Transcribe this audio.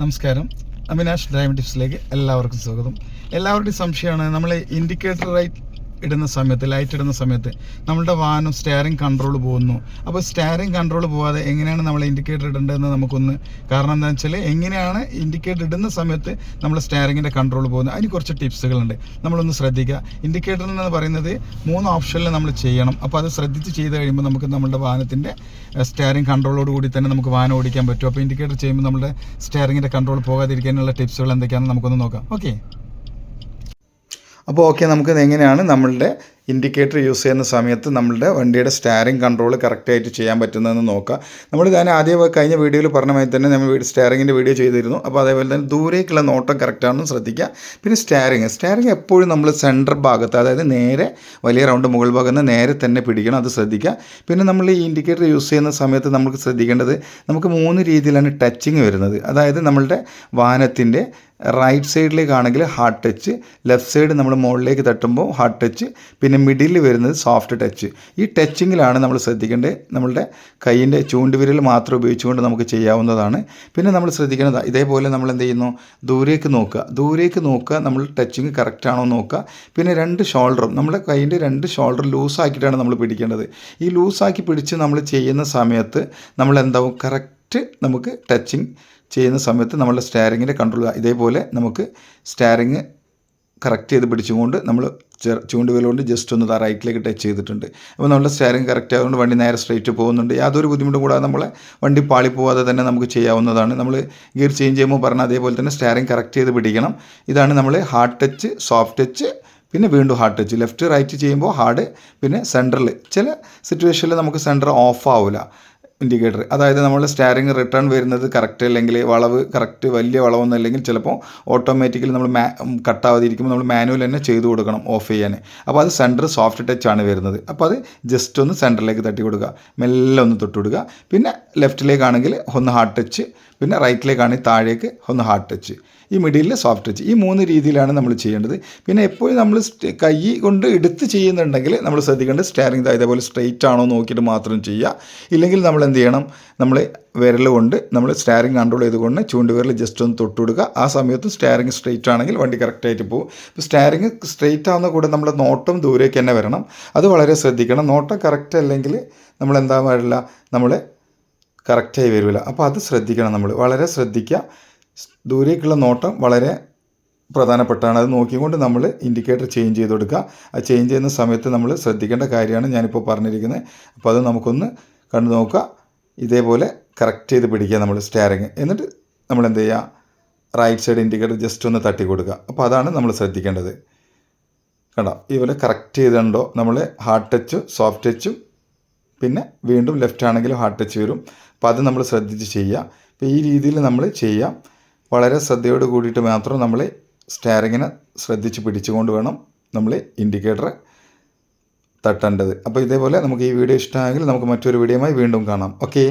നമസ്കാരം. അവിനാഷ് ഡ്രൈവിംഗ് എല്ലാവർക്കും സ്വാഗതം. എല്ലാവരുടെയും സംശയമാണ് നമ്മൾ ഇൻഡിക്കേറ്റർ ലൈറ്റ് ഇടുന്ന സമയത്ത് ലൈറ്റ് ഇടുന്ന സമയത്ത് നമ്മളുടെ വാഹനം സ്റ്റിയറിംഗ് കൺട്രോൾ പോകുന്നു. അപ്പോൾ സ്റ്റിയറിംഗ് കൺട്രോൾ പോകാതെ എങ്ങനെയാണ് നമ്മൾ ഇൻഡിക്കേറ്റർ ഇടേണ്ടതെന്ന് നമുക്കൊന്ന് കാരണം എന്താണെന്ന് വെച്ചാൽ എങ്ങനെയാണ് ഇൻഡിക്കേറ്റർ ഇടുന്ന സമയത്ത് നമ്മൾ സ്റ്റെയറിങ്ങിന്റെ കൺട്രോൾ പോകുന്നത്? അതിന് കുറച്ച് ടിപ്സുകളുണ്ട് നമ്മളൊന്ന് ശ്രദ്ധിക്കുക. ഇൻഡിക്കേറ്റർ എന്ന് പറയുന്നത് മൂന്ന് ഓപ്ഷനിൽ നമ്മൾ ചെയ്യണം. അപ്പോൾ അത് ശ്രദ്ധിച്ച് ചെയ്ത് കഴിയുമ്പോൾ നമുക്ക് നമ്മുടെ വാഹനത്തിന്റെ സ്റ്റിയറിംഗ് കൺട്രോളോട് കൂടി തന്നെ നമുക്ക് വാഹനം ഓടിക്കാൻ പറ്റും. അപ്പോൾ ഇൻഡിക്കേറ്റർ ചെയ്യുമ്പോൾ നമ്മുടെ സ്റ്റെയറിങ്ങിന്റെ കൺട്രോൾ പോകാതിരിക്കാനുള്ള ടിപ്സുകൾ എന്തൊക്കെയാണെന്ന് നമുക്കൊന്ന് നോക്കാം. ഓക്കെ അപ്പോൾ ഓക്കെ നമുക്ക് എങ്ങനെയാണ് നമ്മളുടെ ഇൻഡിക്കേറ്റർ യൂസ് ചെയ്യുന്ന സമയത്ത് നമ്മളുടെ വണ്ടിയുടെ സ്റ്റാറിംഗ് കൺട്രോൾ കറക്റ്റായിട്ട് ചെയ്യാൻ പറ്റുന്നതെന്ന് നോക്കാം. നമ്മൾ ഞാൻ ആദ്യം കഴിഞ്ഞ വീഡിയോയിൽ പറഞ്ഞ തന്നെ നമ്മൾ സ്റ്റാറിങ്ങിന്റെ വീഡിയോ ചെയ്തിരുന്നു. അപ്പോൾ അതേപോലെ തന്നെ ദൂരേക്കുള്ള നോട്ടം കറക്റ്റാണെന്ന് ശ്രദ്ധിക്കുക. പിന്നെ സ്റ്റാറിങ് സ്റ്റാറിങ് എപ്പോഴും നമ്മൾ സെന്റർ ഭാഗത്ത് അതായത് നേരെ വലിയ റൗണ്ട് മുകൾ ഭാഗത്ത് നേരെ തന്നെ പിടിക്കണം അത് ശ്രദ്ധിക്കുക. പിന്നെ നമ്മൾ ഈ ഇൻഡിക്കേറ്റർ യൂസ് ചെയ്യുന്ന സമയത്ത് നമുക്ക് ശ്രദ്ധിക്കേണ്ടത് നമുക്ക് മൂന്ന് രീതിയിലാണ് ടച്ചിങ് വരുന്നത്. അതായത് നമ്മളുടെ വാഹനത്തിന്റെ റൈറ്റ് സൈഡിലേക്കാണെങ്കിൽ ഹാർട്ട് ടച്ച് ലെഫ്റ്റ് സൈഡ് നമ്മൾ മുകളിലേക്ക് തട്ടുമ്പോൾ ഹാർട്ട് ടച്ച് പിന്നെ മിഡിൽ വരുന്നത് സോഫ്റ്റ് ടച്ച് ഈ ടച്ചിങ്ങിലാണ് നമ്മൾ ശ്രദ്ധിക്കേണ്ടത്. നമ്മളുടെ കൈയിന്റെ ചൂണ്ടുവിരൽ മാത്രം ഉപയോഗിച്ചുകൊണ്ട് നമുക്ക് ചെയ്യാവുന്നതാണ്. പിന്നെ നമ്മൾ ശ്രദ്ധിക്കേണ്ടത് ഇതേപോലെ നമ്മൾ എന്ത് ചെയ്യുന്നു? ദൂരേക്ക് നോക്കുക. ദൂരേക്ക് നോക്കുക നമ്മൾ ടച്ചിങ് കറക്റ്റ് ആണോ നോക്കുക. പിന്നെ രണ്ട് ഷോൾഡറും നമ്മുടെ കൈയിന്റെ രണ്ട് ഷോൾഡർ ലൂസാക്കിയിട്ടാണ് നമ്മൾ പിടിക്കേണ്ടത്. ഈ ലൂസാക്കി പിടിച്ച് നമ്മൾ ചെയ്യുന്ന സമയത്ത് നമ്മൾ എന്താവും? കറക്റ്റ് നമുക്ക് ടച്ചിങ് ചെയ്യുന്ന സമയത്ത് നമ്മളുടെ സ്റ്റാരിങ്ങിന്റെ കൺട്രോൾ ഇതേപോലെ നമുക്ക് സ്റ്റാരിങ് കറക്റ്റ് ചെയ്ത് പിടിച്ചുകൊണ്ട് നമ്മൾ ചൂണ്ടുവിലുകൊണ്ട് ജസ്റ്റ് ഒന്ന് റൈറ്റിലേക്ക് ടച്ച് ചെയ്തിട്ടുണ്ട്. അപ്പോൾ നമ്മുടെ സ്റ്റാരിങ് കറക്റ്റ് ആയതുകൊണ്ട് വണ്ടി നേരെ സ്ട്രേറ്റ് പോകുന്നുണ്ട്. യാതൊരു ബുദ്ധിമുട്ടും കൂടാതെ നമ്മളെ വണ്ടി പാളി പോവാതെ തന്നെ നമുക്ക് ചെയ്യാവുന്നതാണ്. നമ്മൾ ഗിയർ ചേഞ്ച് ചെയ്യുമ്പോൾ പറഞ്ഞ അതേപോലെ തന്നെ സ്റ്റാരിങ് കറക്റ്റ് ചെയ്ത് പിടിക്കണം. ഇതാണ് നമ്മൾ ഹാർഡ് ടച്ച് സോഫ്റ്റ് ടച്ച് പിന്നെ വീണ്ടും ഹാർഡ് ടച്ച് ലെഫ്റ്റ് റൈറ്റ് ചെയ്യുമ്പോൾ ഹാർഡ് പിന്നെ സെന്ററിൽ ചില സിറ്റുവേഷനിൽ നമുക്ക് സെന്റർ ഓഫ് ആവില്ല ഇൻഡിക്കേറ്റർ അതായത് നമ്മൾ സ്റ്റാരിങ് റിട്ടേൺ വരുന്നത് കറക്റ്റ് അല്ലെങ്കിൽ വളവ് കറക്റ്റ് വലിയ വളവൊന്നും അല്ലെങ്കിൽ ചിലപ്പോൾ ഓട്ടോമാറ്റിക്കലി നമ്മൾ മാ കട്ടാവാതിരിക്കുമ്പോൾ നമ്മൾ മാനുവൽ തന്നെ ചെയ്തു കൊടുക്കണം ഓഫ് ചെയ്യാൻ അപ്പോൾ അത് സെന്റർ സോഫ്റ്റ് ടച്ച് ആണ് വരുന്നത്. അപ്പോൾ അത് ജസ്റ്റ് ഒന്ന് സെന്ററിലേക്ക് തട്ടി കൊടുക്കുക. മെല്ലെ ഒന്ന് തൊട്ട് കൊടുക്കുക. പിന്നെ ലെഫ്റ്റിലേക്കാണെങ്കിൽ ഒന്ന് ഹാർഡ് ടച്ച് പിന്നെ റൈറ്റിലേക്കാണെങ്കിൽ താഴേക്ക് ഒന്ന് ഹാർഡ് ടച്ച് ഈ മിഡിലിൽ സോഫ്റ്റ് ടച്ച് ഈ മൂന്ന് രീതിയിലാണ് നമ്മൾ ചെയ്യേണ്ടത്. പിന്നെ എപ്പോഴും നമ്മൾ കൈ കൊണ്ട് എടുത്ത് ചെയ്യുന്നുണ്ടെങ്കിൽ നമ്മൾ ശ്രദ്ധിക്കേണ്ടത് സ്റ്റാരിങ് ഇതേപോലെ സ്ട്രെയിറ്റ് ആണോ നോക്കിയിട്ട് മാത്രം ചെയ്യുക. ഇല്ലെങ്കിൽ നമ്മൾ എന്ത് ചെയ്യണം നമ്മൾ വിരൽ കൊണ്ട് നമ്മൾ സ്റ്റാരിങ് കൺട്രോൾ ചെയ്തുകൊണ്ട് ചൂണ്ടുവിരൽ ജസ്റ്റ് ഒന്ന് തൊട്ട് കൊടുക്കുക. ആ സമയത്ത് സ്റ്റാരിങ് സ്ട്രെയിറ്റ് ആണെങ്കിൽ വണ്ടി കറക്റ്റായിട്ട് പോകും. ഇപ്പോൾ സ്റ്റാരിങ് സ്ട്രെയിറ്റ് ആവുന്ന കൂടെ നമ്മുടെ നോട്ടം ദൂരേക്ക് തന്നെ വരണം. അത് വളരെ ശ്രദ്ധിക്കണം. നോട്ടം കറക്റ്റ് അല്ലെങ്കിൽ നമ്മൾ എന്താ പാടില്ല നമ്മൾ കറക്റ്റായി വരില്ല. അപ്പോൾ അത് ശ്രദ്ധിക്കണം നമ്മൾ വളരെ ശ്രദ്ധിക്കുക ദൂരേക്കുള്ള നോട്ടം വളരെ പ്രധാനപ്പെട്ടാണ്. അത് നോക്കിക്കൊണ്ട് നമ്മൾ ഇൻഡിക്കേറ്റർ ചേഞ്ച് ചെയ്ത് കൊടുക്കുക. ആ ചേഞ്ച് ചെയ്യുന്ന സമയത്ത് നമ്മൾ ശ്രദ്ധിക്കേണ്ട കാര്യമാണ് ഞാനിപ്പോൾ പറഞ്ഞിരിക്കുന്നത് അപ്പോൾ അത് നമുക്കൊന്ന് കണ്ടു നോക്കുക. ഇതേപോലെ കറക്റ്റ് ചെയ്ത് പിടിക്കുക നമ്മൾ സ്റ്റാരിങ് എന്നിട്ട് നമ്മൾ എന്ത് ചെയ്യുക? റൈറ്റ് സൈഡ് ഇൻഡിക്കേറ്റർ ജസ്റ്റ് ഒന്ന് തട്ടി കൊടുക്കുക. അപ്പോൾ അതാണ് നമ്മൾ ശ്രദ്ധിക്കേണ്ടത്. കണ്ടോ? ഇതുപോലെ കറക്റ്റ് ചെയ്തുണ്ടോ നമ്മൾ ഹാർഡ് ടച്ചും സോഫ്റ്റ് ടച്ചും പിന്നെ വീണ്ടും ലെഫ്റ്റ് ആണെങ്കിലും ഹാർഡ് ടച്ച് വരും. അപ്പോൾ അത് നമ്മൾ ശ്രദ്ധിച്ച് ചെയ്യുക. അപ്പോൾ ഈ രീതിയിൽ നമ്മൾ ചെയ്യാം വളരെ ശ്രദ്ധയോട് കൂടിയിട്ട് മാത്രം നമ്മൾ സ്റ്റാരിങ്ങിനെ ശ്രദ്ധിച്ച് പിടിച്ചുകൊണ്ട് വേണം നമ്മൾ ഇൻഡിക്കേറ്റർ തട്ടേണ്ടത്. അപ്പോൾ ഇതേപോലെ നമുക്ക് ഈ വീഡിയോ ഇഷ്ടമായെങ്കിൽ നമുക്ക് മറ്റൊരു വീഡിയോയുമായി വീണ്ടും കാണാം. ഓക്കേ